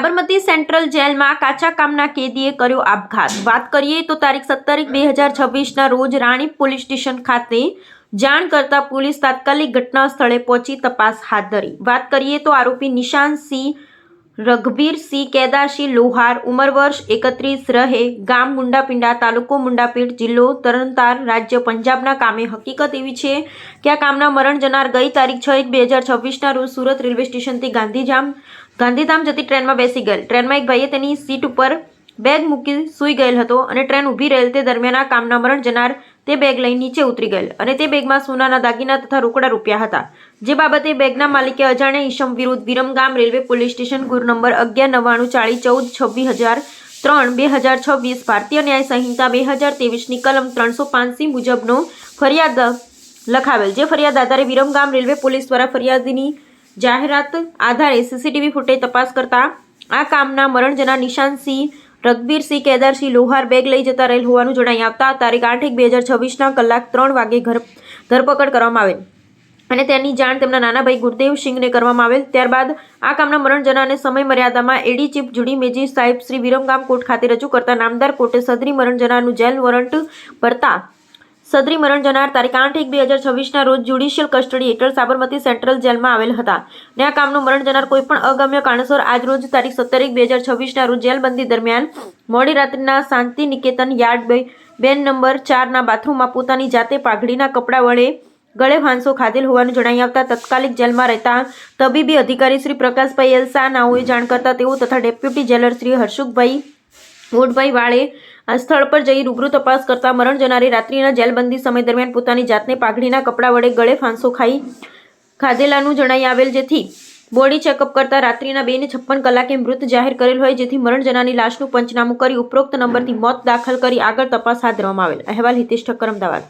Sabarmati central જેલમાં કાચા કામના કેદીએ કર્યો આપઘાત. વાત કરીએ તો તારીખ સત્તર બે હજાર છવ્વીસના રોજ રાણીપ પોલીસ સ્ટેશન ખાતે જાણ કરતા પોલીસ તાત્કાલિક ઘટના સ્થળે પહોંચી તપાસ હાથ ધરી. વાત કરીએ તો આરોપી નિશાન સિંહ રઘબીર સિંહ કેદારસિંહ લોહાર, ઉંમર વર્ષ એકત્રીસ રહે, ગામ મુંડાપિંડા તાલુકો મુંડાપીઠ જિલ્લો તરણતાર રાજ્ય પંજાબના કામે હકીકત એવી છે કે આ કામના મરણ જનાર ગઈ તારીખ છ એક બે હજાર છવ્વીસના રોજ સુરત રેલવે સ્ટેશનથી ગાંધીધામ ગાંધીધામ જતી ટ્રેનમાં બેસી ગયેલ. ટ્રેનમાં એક ભાઈએ તેની સીટ ઉપર બેગ મૂકી સૂઈ ગયેલ હતો અને ટ્રેન ઊભી રહેલ તે દરમિયાન આ કામના મરણ જનાર તે બેગ લઈ નીચે ઉતરી ગયેલ અને તે બેગમાં સોનાના દાગીના તથા રોકડા રૂપિયા હતા. જે બાબતે બેગના માલિકે અજાણ્યા ઈશમ વિરુદ્ધ વિરમગામ રેલવે પોલીસ સ્ટેશન ગુર નંબર અગિયાર નવ્વાણું ચાળીસ ચૌદ છવ્વીસ હજાર ત્રણ બે હજાર છવ્વીસ ભારતીય ન્યાય સંહિતા બે હજાર ત્રેવીસની કલમ ત્રણસો પાંચસી મુજબનો ફરિયાદ લખાવેલ. જે ફરિયાદ આધારે વિરમગામ રેલવે પોલીસ દ્વારા ફરિયાદીની જાહેરાત આધારે સીસીટીવી ફૂટેજ તપાસ કરતા આ કામના મરણજના નિશાંતસિંહ રઘબીરસિંહ કેદારસિંહ લોહાર બેગ લઈ જતા રહેલ હોવાનું જણાઈ આવતા તારીખ આઠ એક બે હજાર છવ્વીસના કલાક ત્રણ વાગે ઘર, ધરપકડ કરવામાં આવેલ. અને તેની જાણ તેમના નાના ભાઈ ગુરદેવ કરવામાં આવેલ. ત્યારબાદ આ કામના મરણજના અને સમય મર્યાદામાં એડી ચીફ જુડી મેજી સાહેબ શ્રી વિરમગામ કોર્ટ ખાતે રજૂ કરતા નામદાર કોર્ટે સદરી મરણજનાનું જેલ વોરંટ ભરતા સદરી મરણ જનાર તારીખ આઠ એક બે હજાર છવ્વીસના રોજ જ્યુડિશિયલ કસ્ટડી હેઠળ સાબરમતી સેન્ટ્રલ જેલમાં આવેલ હતા. ને આ કામનું મરણ જનાર કોઈપણ અગમ્ય કારણસર આજ રોજ તારીખ સત્તર એક બે હજાર છવ્વીસના રોજ જેલબંધી દરમિયાન મોડી રાત્રિના શાંતિ નિકેતન યાર્ડ બેન નંબર ચારના બાથરૂમમાં પોતાની જાતે પાઘડીના કપડાં વડે ગળે ભાંસો ખાધેલ હોવાનું જણાઈ આવતા તત્કાલિક જેલમાં રહેતા તબીબી અધિકારી શ્રી પ્રકાશભાઈ એલ શાહ નાઓએ જાણ કરતા તેઓ તથા ડેપ્યુટી જેલર શ્રી હર્ષુકભાઈ મોટભાઈ વાળે આ સ્થળ પર જઈ રૂબરૂ તપાસ કરતા મરણ જનારી રાત્રિના જેલબંધી સમય દરમિયાન પોતાની જાતને પાઘડીના કપડા વડે ગળે ફાંસો ખાઈ ખાધેલાનું જણાઈ આવેલ જેથી બોડી ચેકઅપ કરતા રાત્રિના બે ને છપ્પન કલાકે મૃત જાહેર કરેલ હોય જેથી મરણ જનારની લાશનું પંચનામું કરી ઉપરોક્ત નંબરથી મોત દાખલ કરી આગળ તપાસ હાથ ધરવામાં આવેલ. અહેવાલ હિતેશ ઠક્કર અમદાવાદ.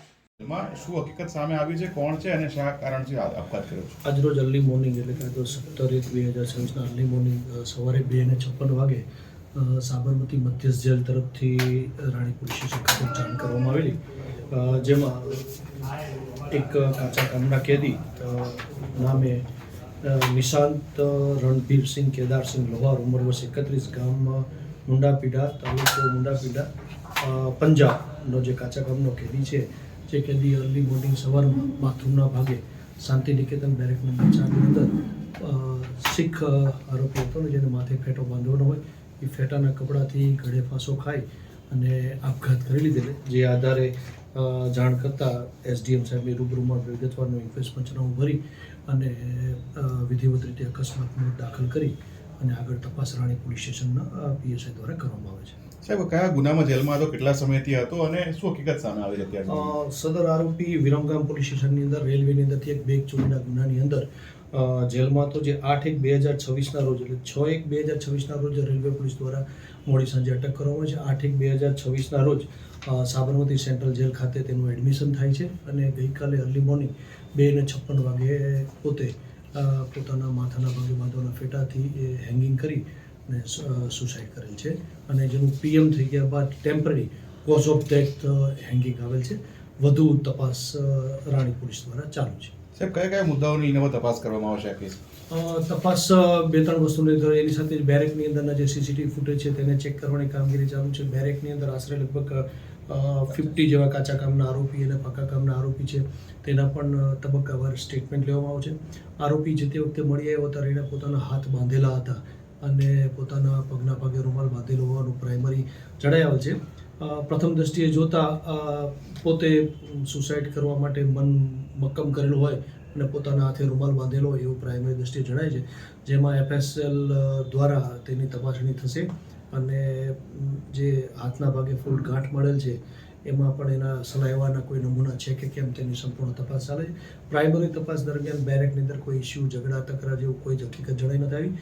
શું હકીકત સામે આવી છે? કોણ છે અને શા કારણ છે? આપઘાત કર્યો છે. આજરોજ અર્લી મોર્નિંગ એટલે કે આજે સત્તર એક બે હજાર છવ્વીસના અર્લી મોર્નિંગ સવારે બે ને છપ્પન વાગે સાબરમતી મધ્યસ્થ જેલ તરફથી રાણીપુર શિક્ષક ખાતે જાણ કરવામાં આવેલી. જેમાં એક કાચા કામના કેદી નામે નિશાંત રણધીરસિંહ કેદારસિંહ લોહાર ઉંમર વર્ષ એકત્રીસ, ગામ મુંડાપીડા, તાલુકો મુંડાપીડા પંજાબનો જે કાચા ગામનો કેદી છે, જે કેદી અર્લી મોર્નિંગ સવારમાં બાથરૂમના ભાગે શાંતિ નિકેતન બેરેક નંબર ચારની અંદર શીખ આરોપી હતો જેને માથે ફેટો બાંધવાનો હોય એ ફેટાના કપડાથી ગળે ફાંસો ખાઈ અને આપઘાત કરી લીધેલો જે આધારે જાણ કરતાં એસડીએમ સાહેબની રૂબરૂમાં વિગતવારનું ઇન્ક્વેસ્ટ પંચનામું ભરી અને વિધિવત રીતે અકસ્માતનો દાખલ કરી અને આગળ તપાસ રાણી પોલીસ સ્ટેશનના પીએસઆઈ દ્વારા કરવામાં આવે છે સાહેબ કયા ગુનામાં જેલમાં હતો કેટલા સમયથી હતો અને શું હકીકત સામે આવી? અ, સદર આરોપી વિરમગામ પોલીસ સ્ટેશનની અંદર રેલવેની અંદરથી એક બેગ ચોરીના ગુનાની અંદર જેલમાં તો જે આઠ એક બે હજાર છવ્વીસના રોજ એટલે છ એક બે હજાર છવ્વીસના રોજ રેલવે પોલીસ દ્વારા મોડી સાંજે અટક કરવામાં આવી છે. આઠ એક બે હજાર છવ્વીસના રોજ સાબરમતી સેન્ટ્રલ જેલ ખાતે તેનું એડમિશન થાય છે અને ગઈકાલે અર્લી મોર્નિંગ બે ને છપ્પન વાગે પોતે પોતાના માથાના ભાગે બાંધવાના ફેટાથી એ હેંગિંગ કરી અને સુસાઇડ કરેલ છે. અને જેનું પીએમ થઈ ગયા બાદ temporary cause of death hanging આવેલ છે. વધુ તપાસ રાણી પોલીસ દ્વારા ચાલુ છે. સાહેબ, કયા કયા મુદ્દાઓની એનામાં તપાસ કરવામાં આવશે આ કેસ તપાસ બે ત્રણ વસ્તુની અંદર, એની સાથે જ બેરેકની અંદરના જે સીસીટીવી ફૂટેજ છે તેને ચેક કરવાની કામગીરી ચાલુ છે. બેરેકની અંદર આશરે લગભગ ફિફ્ટી જેવા કાચા કામના આરોપી અને પાકા કામના આરોપી છે. તેના પણ તબક્કાવાર સ્ટેટમેન્ટ લેવામાં આવશે. આરોપી જે તે વખતે મળી આવ્યો ત્યારે એણે પોતાના હાથ બાંધેલા હતા અને પોતાના પગના ભાગે રૂમાલ બાંધેલો હોવાનું પ્રાઇમરી જણાઈ છે. પ્રથમ દ્રષ્ટિએ જોતા પોતે સુસાઇડ કરવા માટે મન મક્કમ કરેલું હોય અને પોતાના હાથે રૂમાલ બાંધેલો હોય એવું પ્રાઇમરી દ્રષ્ટિએ જણાય છે. જેમાં એફએસએલ દ્વારા તેની તપાસણી થશે અને જે હાથના ભાગે ફૂલ ગાંઠ મળેલ છે, એમાં પણ એના સલાઈવાના કોઈ નમૂના છે કે કેમ તેની સંપૂર્ણ તપાસ ચાલે છે. પ્રાઇમરી તપાસ દરમિયાન બેરેકની અંદર કોઈ ઇસ્યુ ઝઘડા, તકરાર જેવું કોઈ જ હકીકત જણાઈ નથી આવી.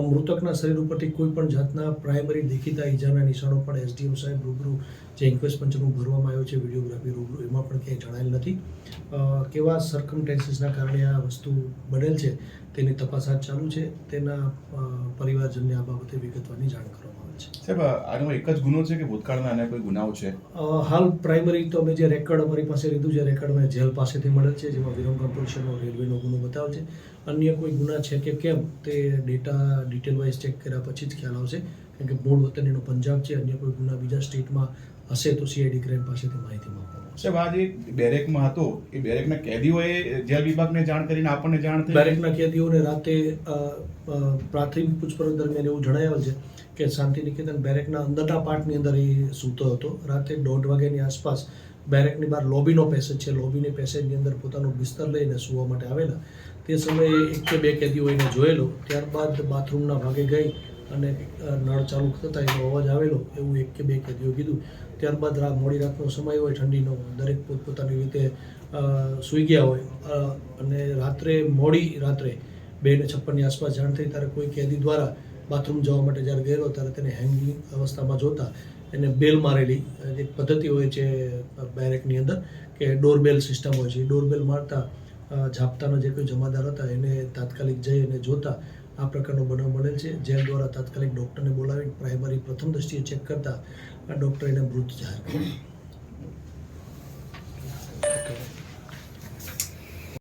મૃતકના શરીર ઉપરથી કોઈ પણ જાતના પ્રાઇમરી દેખીતા ઈજાના નિશાનો પણ એસડીએમ સાહેબ રૂબરૂ જે ઇન્ક્વેસ્ટ પંચનું ભરવામાં આવ્યો છે વિડીયોગ્રાફી રૂબરૂ એમાં પણ ક્યાંય જણાયેલ નથી. કેવા સર્કમટેન્સીસના કારણે આ વસ્તુ બનેલ છે તેની તપાસ હાથ ચાલુ છે. તેના પરિવારજનને આ બાબતે વિગતવાની જાણ કરવામાં આવે છે. સાહેબ આનો એક જ ગુનો છે કે ભૂતકાળમાં અન્ય કોઈ ગુનાઓ છે? હાલ પ્રાઇમરી તો અમે જે રેકર્ડ અમારી પાસે લીધું છે રેકર્ડ મેં જેલ પાસેથી મળેલ છે જેમાં વિરમગામ પોલીસનો રેલવેનો ગુનો બતાવે છે. અન્ય કોઈ ગુના છે કે કેમ તે ડેટા ડિટેલ વાઇઝ ચેક કર્યા પછી જ ખ્યાલ આવશે. કારણ કે મૂળ વતન એનો પંજાબ છે અન્ય કોઈ ગુના બીજા સ્ટેટમાં હશે તો સીઆઈડી ક્રાઇમ પાસેથી માહિતી માંગવામાં સાહેબ આ જે બેરેકમાં હતો. એ બેરેકના કેદીઓએ જેલ વિભાગને જાણ કરીને આપણને જાણ થઈ. બેરેકના કેદીઓને રાતે પ્રાથમિક પૂછપરછ દરમિયાન એવું જણાવેલ છે કે શાંતિ નિકેતન બેરેકના અંદરના પાર્ટની અંદર એ સૂતો હતો. રાતે દોઢ વાગ્યાની આસપાસ બેરેકની બહાર લોબીનો પેસેજ છે. લોબીની પેસેજની અંદર પોતાનો બિસ્તર લઈને સૂવા માટે આવેલા. તે સમયે એક કે બે કેદીઓ એને જોયેલો. ત્યારબાદ બાથરૂમના ભાગે ગઈ અને નળ ચાલુ થતાં એનો અવાજ આવેલો. એવું એક કે બે કેદીઓ કીધું. ત્યારબાદ રા મોડી રાતનો સમય હોય, ઠંડીનો, દરેક પોતપોતાની રીતે સૂઈ ગયા હોય. અને રાત્રે, મોડી રાત્રે બે ને છપ્પનની આસપાસ જાણ થઈ ત્યારે કોઈ કેદી દ્વારા બાથરૂમ જવા માટે જ્યારે ગયેલો ત્યારે તેને હેંગિંગ અવસ્થામાં જોતા એને બેલ મારેલી. એક પદ્ધતિ હોય છે બેરેકની અંદર કે ડોરબેલ સિસ્ટમ હોય છે. ડોરબેલ મારતા ઝાપતાના જે કોઈ જમાદાર હતા એને તાત્કાલિક જઈ અને જોતા. આ પ્રકારનો બનાવ બનેલ છે. જેલ દ્વારા તાત્કાલિક ડૉક્ટરને બોલાવી પ્રાઇમરી પ્રથમ દ્રષ્ટિએ ચેક કરતા, આ ડૉક્ટર એને મૃત જાહેર કર્યો.